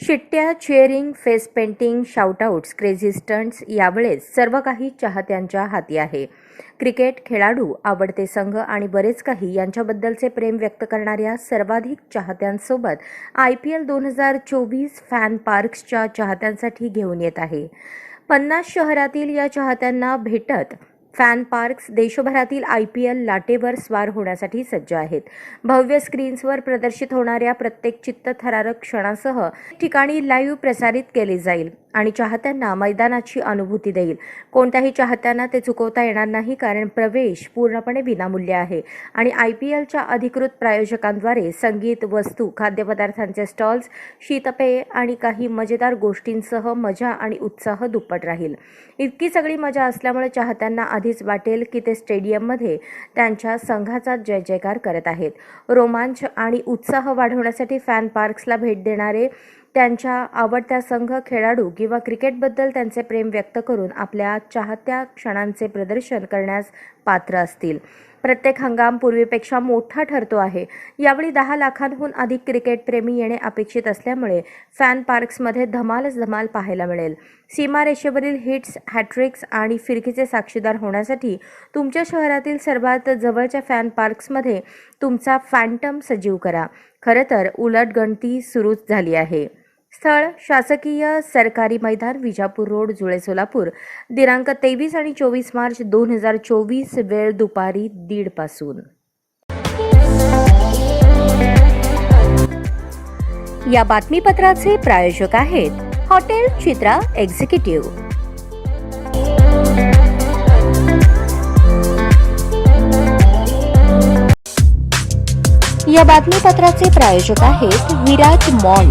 शिट्ट्या cheering face painting shoutouts crazy stunts यावेळेस सर्व काही चाहत्यांच्या हाती आहे. क्रिकेट खेळाडू आवडते संघ आणि बरेच काही यांच्याबद्दलचे प्रेम व्यक्त करणाऱ्या सर्वाधिक चाहत्यांसोबत आय पी एल दोन हजार चोवीस फॅन पार्क्सच्या चाहत्यांसाठी घेऊन येत आहे. पन्नास शहरातील या चाहत्यांना भेटत फॅन पार्क्स देशभरातील आय पी एल लाटेवर स्वार होण्यासाठी सज्ज आहेत. भव्य स्क्रीन्सवर प्रदर्शित होणाऱ्या प्रत्येक चित्तथरारक क्षणासह ठिकाणी लाईव्ह प्रसारित केले जाईल आणि चाहत्यांना मैदानाची अनुभूती देईल. कोणत्याही चाहत्यांना ते चुकवता येणार नाही कारण प्रवेश पूर्णपणे विनामूल्य आहे आणि आय पी एलच्या अधिकृत प्रायोजकांद्वारे संगीत वस्तू खाद्यपदार्थांचे स्टॉल्स शीतपेये आणि काही मजेदार गोष्टींसह मजा आणि उत्साह दुप्पट राहील. इतकी सगळी मजा असल्यामुळे चाहत्यांना आधीच वाटेल की ते स्टेडियममध्ये त्यांच्या संघाचा जय जयकार करत आहेत. रोमांच आणि उत्साह वाढवण्यासाठी फॅन पार्क्सला भेट देणारे त्यांच्या आवडत्या संघ खेळाडू किंवा क्रिकेटबद्दल त्यांचे प्रेम व्यक्त करून आपल्या चाहत्या क्षणांचे प्रदर्शन करण्यास पात्र असतील. प्रत्येक हंगाम पूर्वीपेक्षा मोठा ठरतो आहे. यावेळी दहा लाखांहून अधिक क्रिकेटप्रेमी येणे अपेक्षित असल्यामुळे फॅन पार्क्समध्ये धमालच धमाल पाहायला मिळेल. सीमारेषेवरील हिट्स हॅट्रिक्स आणि फिरकीचे साक्षीदार होण्यासाठी तुमच्या शहरातील सर्वात जवळच्या फॅन पार्क्समध्ये तुमचा फॅन्टम सजीव करा. खरं तर उलट गणती सुरूच झाली आहे. स्थळ शासकीय सरकारी मैदान विजापूर रोड जुळे सोलापूर. दिनांक तेवीस आणि चोवीस मार्च दोन हजार चोवीस वेळ दुपारी दीडपासून या बातमीपत्राचे प्रायोजक आहेत हॉटेल चित्रा एक्झिक्युटिव्ह. या बातमीपत्राचे प्रायोजक आहेत विराज मॉल.